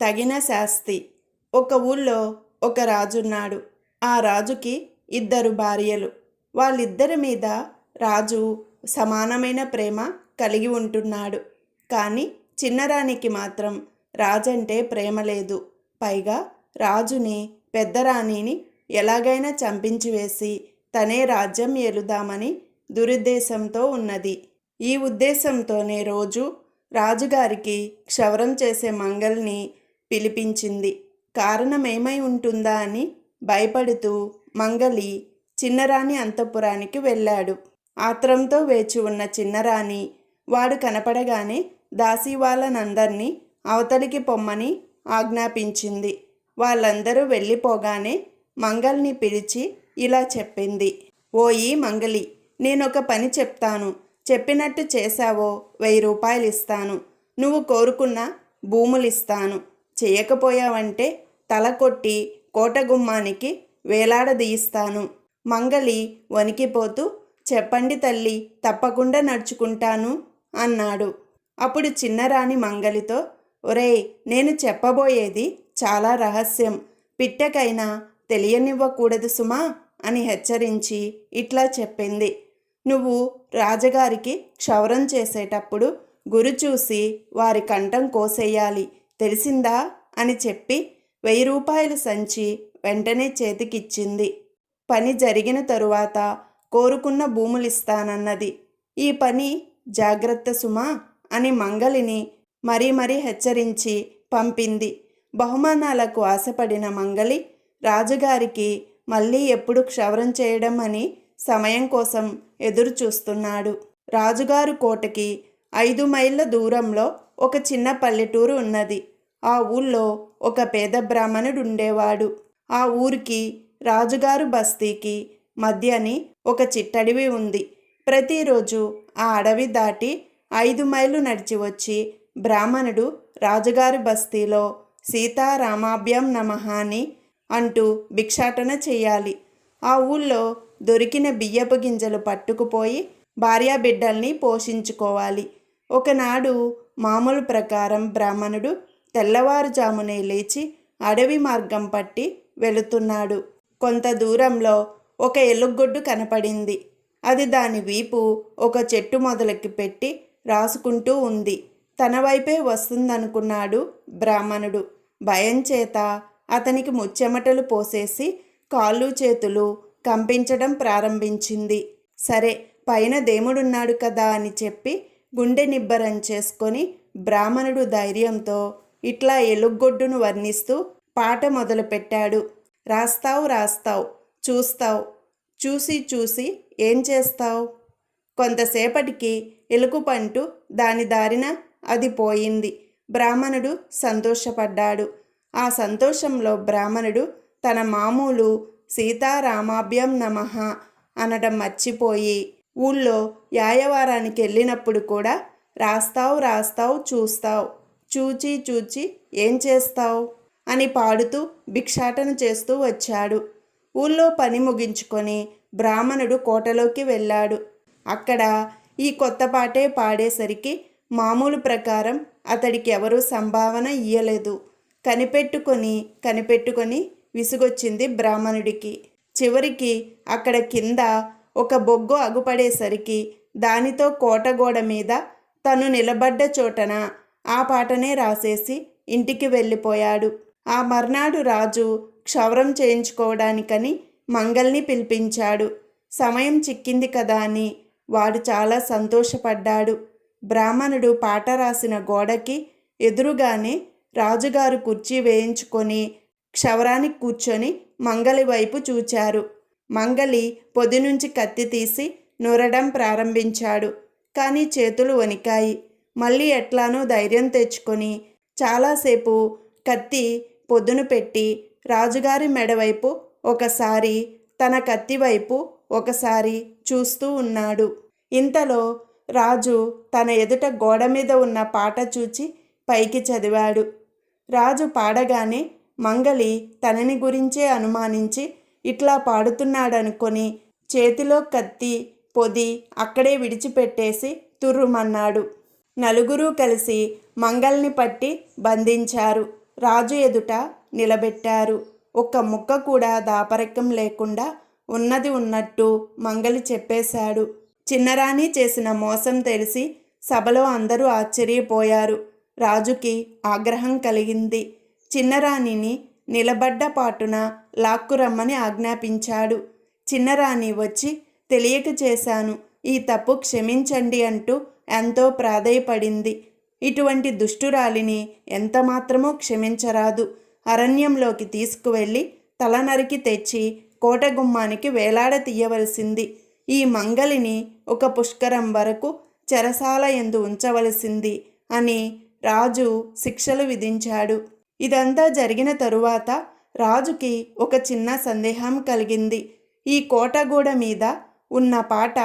తగిన శాస్తి. ఒక ఊళ్ళో ఒక రాజున్నాడు. ఆ రాజుకి ఇద్దరు భార్యలు. వాళ్ళిద్దరి మీద రాజు సమానమైన ప్రేమ కలిగి ఉంటున్నాడు. కానీ చిన్నరానికి మాత్రం రాజంటే ప్రేమ లేదు. పైగా రాజుని పెద్దరాణిని ఎలాగైనా చంపించి వేసి తనే రాజ్యం ఏలుదామని దురుద్దేశంతో ఉన్నది. ఈ ఉద్దేశంతోనే రోజు రాజుగారికి క్షవరం చేసే మంగల్ని పిలిపించింది. కారణమేమై ఉంటుందా అని భయపడుతూ మంగలి చిన్నరాణి అంతఃపురానికి వెళ్ళాడు. ఆత్రంతో వేచి ఉన్న చిన్నరాణి వాడు కనపడగానే దాసీవాళ్ళనందర్నీ అవతలికి పొమ్మని ఆజ్ఞాపించింది. వాళ్ళందరూ వెళ్ళిపోగానే మంగల్ని పిలిచి ఇలా చెప్పింది. ఓయి మంగలి నేనొక పని చెప్తాను. చెప్పినట్టు చేశావో వెయ్యి రూపాయలు ఇస్తాను నువ్వు కోరుకున్న భూములు ఇస్తాను చేయకపోయావంటే తల కొట్టి కోటగుమ్మానికి వేలాడదీయిస్తాను. మంగలి వణికిపోతూ చెప్పండి తల్లి తప్పకుండా నడుచుకుంటాను అన్నాడు. అప్పుడు చిన్నరాణి మంగలితో ఒరేయ్ నేను చెప్పబోయేది చాలా రహస్యం. పిట్టకైనా తెలియనివ్వకూడదు సుమా అని హెచ్చరించి ఇట్లా చెప్పింది. నువ్వు రాజగారికి క్షౌరం చేసేటప్పుడు గురు చూసి వారి కంఠం కోసేయాలి. తెలిసిందా? అని చెప్పి వెయ్యి రూపాయల సంచి వెంటనే చేతికిచ్చింది. పని జరిగిన తరువాత కోరుకున్న భూములిస్తానన్నది. ఈ పని జాగ్రత్త సుమా అని మంగలిని మరీ మరీ హెచ్చరించి పంపింది. బహుమానాలకు ఆశపడిన మంగలి రాజుగారికి మళ్ళీ ఎప్పుడు క్షవరం చేయడం అని సమయం కోసం ఎదురు చూస్తున్నాడు రాజుగారు కోటకి ఐదు మైళ్ళ దూరంలో ఒక చిన్న పల్లెటూరు ఉన్నది. ఆ ఊళ్ళో ఒక పేద బ్రాహ్మణుడు ఉండేవాడు ఆ ఊరికి రాజుగారు బస్తీకి మధ్యని ఒక చిట్టడివి ఉంది. ప్రతిరోజు ఆ అడవి దాటి ఐదు మైళ్ళు నడిచి వచ్చి బ్రాహ్మణుడు రాజుగారి బస్తీలో సీతారామాభ్యం నమః అని అంటూ భిక్షాటన చేయాలి ఆ ఊళ్ళో దొరికిన బియ్యపు గింజలు పట్టుకుపోయి భార్యాబిడ్డల్ని పోషించుకోవాలి. ఒకనాడు మామూలు ప్రకారం బ్రాహ్మణుడు తెల్లవారుజామునే లేచి అడవి మార్గం పట్టి వెళుతున్నాడు. కొంత దూరంలో ఒక ఎలుగొడ్డు కనపడింది. అది దాని వీపు ఒక చెట్టు మొదలకి పెట్టి రాసుకుంటూ ఉంది. తన వైపే వస్తుందనుకున్నాడు బ్రాహ్మణుడు. భయం చేత అతనికి ముచ్చెమటలు పోసేసి కాళ్ళు చేతులు కంపించడం ప్రారంభించింది. సరే పైన దేవుడున్నాడు కదా అని చెప్పి గుండె నిబ్బరం చేసుకొని బ్రాహ్మణుడు ధైర్యంతో ఇట్లా ఎలుగొడ్డును వర్ణిస్తూ పాట మొదలుపెట్టాడు. రాస్తావు రాస్తావు చూస్తావు చూసి చూసి ఏం చేస్తావు? కొంతసేపటికి ఎలుకపంటు దాని దారిన అది పోయింది. బ్రాహ్మణుడు సంతోషపడ్డాడు. ఆ సంతోషంలో బ్రాహ్మణుడు తన మామూలు సీతారామాభ్యం నమః అనడం మర్చిపోయి ఊళ్ళో యాయవారానికి వెళ్ళినప్పుడు కూడా రాస్తావు రాస్తావు చూస్తావు చూచి చూచి ఏం చేస్తావు? అని పాడుతూ భిక్షాటన చేస్తూ వచ్చాడు. ఊళ్ళో పని ముగించుకొని బ్రాహ్మణుడు కోటలోకి వెళ్ళాడు. అక్కడ ఈ కొత్త పాటే పాడేసరికి మామూలు ప్రకారం అతడికి ఎవరూ సంభావన ఇయ్యలేదు. కనిపెట్టుకొని కనిపెట్టుకొని విసుగొచ్చింది బ్రాహ్మణుడికి. చివరికి అక్కడ కింద ఒక బొగ్గు అగుపడేసరికి దానితో కోటగోడ మీద తను నిలబడ్డ చోటన ఆ పాటనే రాసేసి ఇంటికి వెళ్ళిపోయాడు. ఆ మర్నాడు రాజు క్షౌరం చేయించుకోవడానికని మంగల్ని పిలిపించాడు. సమయం చిక్కింది కదా అని వాడు చాలా సంతోషపడ్డాడు. బ్రాహ్మణుడు పాట రాసిన గోడకి ఎదురుగానే రాజుగారు కుర్చీ వేయించుకొని క్షవరానికి కూర్చొని మంగలి వైపు చూచారు. మంగలి పొది నుంచి కత్తి తీసి నొరడం ప్రారంభించాడు. కానీ చేతులు వణికాయి. మళ్ళీ ఎట్లానో ధైర్యం తెచ్చుకొని చాలాసేపు కత్తి పొద్దును పెట్టి రాజుగారి మెడవైపు ఒకసారి తన కత్తి వైపు ఒకసారి చూస్తూ ఉన్నాడు. ఇంతలో రాజు తన ఎదుట గోడ మీద ఉన్న పాట చూచి పైకి చదివాడు. రాజు పాడగానే మంగలి తనని గురించే అనుమానించి ఇట్లా పాడుతున్నాడనుకొని చేతిలో కత్తి పొది అక్కడే విడిచిపెట్టేసి తుర్రుమన్నాడు. నలుగురు కలిసి మంగల్ని పట్టి బంధించారు. రాజు ఎదుట నిలబెట్టారు. ఒక్క ముక్క కూడా దాపరికం లేకుండా ఉన్నది ఉన్నట్టు మంగలి చెప్పేశాడు. చిన్నరాణి చేసిన మోసం తెలిసి సభలో అందరూ ఆశ్చర్యపోయారు. రాజుకి ఆగ్రహం కలిగింది. చిన్నరాణిని నిలబడ్డ పాటున లాక్కురమ్మని ఆజ్ఞాపించాడు. చిన్నరాణి వచ్చి తెలియక చేశాను. ఈ తప్పు క్షమించండి అంటూ ఎంతో ప్రాధేయపడింది. ఇటువంటి దుష్టురాలిని ఎంతమాత్రమూ క్షమించరాదు. అరణ్యంలోకి తీసుకువెళ్ళి తల నరికి తెచ్చి కోట గుమ్మానికి వేలాడ తీయవలసింది ఈ మంగలిని ఒక పుష్కరం వరకు చెరసాల ఎందు ఉంచవలసింది అని రాజు శిక్షలు విధించాడు. ఇదంతా జరిగిన తరువాత రాజుకి ఒక చిన్న సందేహం కలిగింది. ఈ కోటగూడ మీద ఉన్న పాట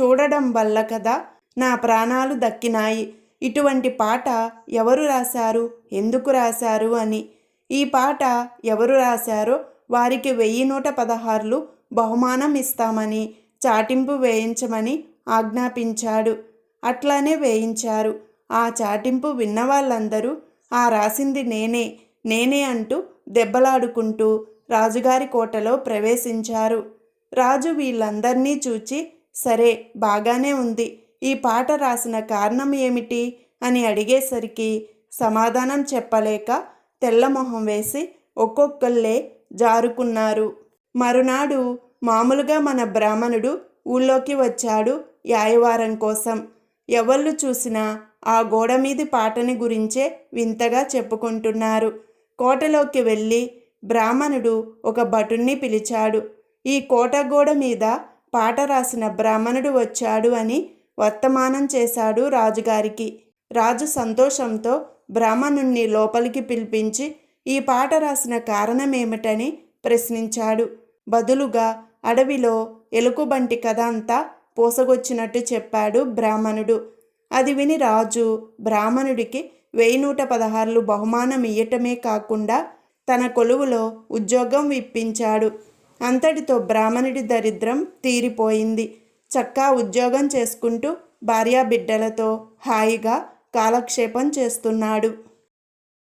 చూడడం వల్ల కదా నా ప్రాణాలు దక్కినాయి. ఇటువంటి పాట ఎవరు రాశారు? ఎందుకు రాశారు అని. ఈ పాట ఎవరు రాశారో వారికి వెయ్యి నూట పదహారులు బహుమానం ఇస్తామని చాటింపు వేయించమని ఆజ్ఞాపించాడు. అట్లానే వేయించారు. ఆ చాటింపు విన్న వాళ్ళందరూ ఆ రాసింది నేనే నేనే అంటూ దెబ్బలాడుకుంటూ రాజుగారి కోటలో ప్రవేశించారు. రాజు వీళ్ళందర్నీ చూచి సరే బాగానే ఉంది. ఈ పాట రాసిన కారణం ఏమిటి? అని అడిగేసరికి సమాధానం చెప్పలేక తెల్లమొహం వేసి ఒక్కొక్కళ్ళే జారుకున్నారు. మరునాడు మామూలుగా మన బ్రాహ్మణుడు ఊళ్ళోకి వచ్చాడు యాయవారం కోసం. ఎవళ్ళు చూసినా ఆ గోడ మీది పాటని గురించే వింతగా చెప్పుకుంటున్నారు. కోటలోకి వెళ్ళి బ్రాహ్మణుడు ఒక భటుణ్ణి పిలిచాడు. ఈ కోట గోడ మీద పాట రాసిన బ్రాహ్మణుడు వచ్చాడు అని వర్తమానం చేశాడు రాజుగారికి. రాజు సంతోషంతో బ్రాహ్మణుణ్ణి లోపలికి పిలిపించి ఈ పాట రాసిన కారణమేమిటని ప్రశ్నించాడు. బదులుగా అడవిలో ఎలుకబంటి కథ అంతా పోసగొచ్చినట్టు చెప్పాడు బ్రాహ్మణుడు. అది విని రాజు బ్రాహ్మణుడికి వెయ్యి నూట పదహారులు బహుమానం ఇయ్యటమే కాకుండా తన కొలువులో ఉద్యోగం ఇప్పించాడు అంతటితో బ్రాహ్మణుడి దరిద్రం తీరిపోయింది. చక్కా ఉద్యోగం చేసుకుంటూ భార్యాబిడ్డలతో హాయిగా కాలక్షేపం చేస్తున్నాడు.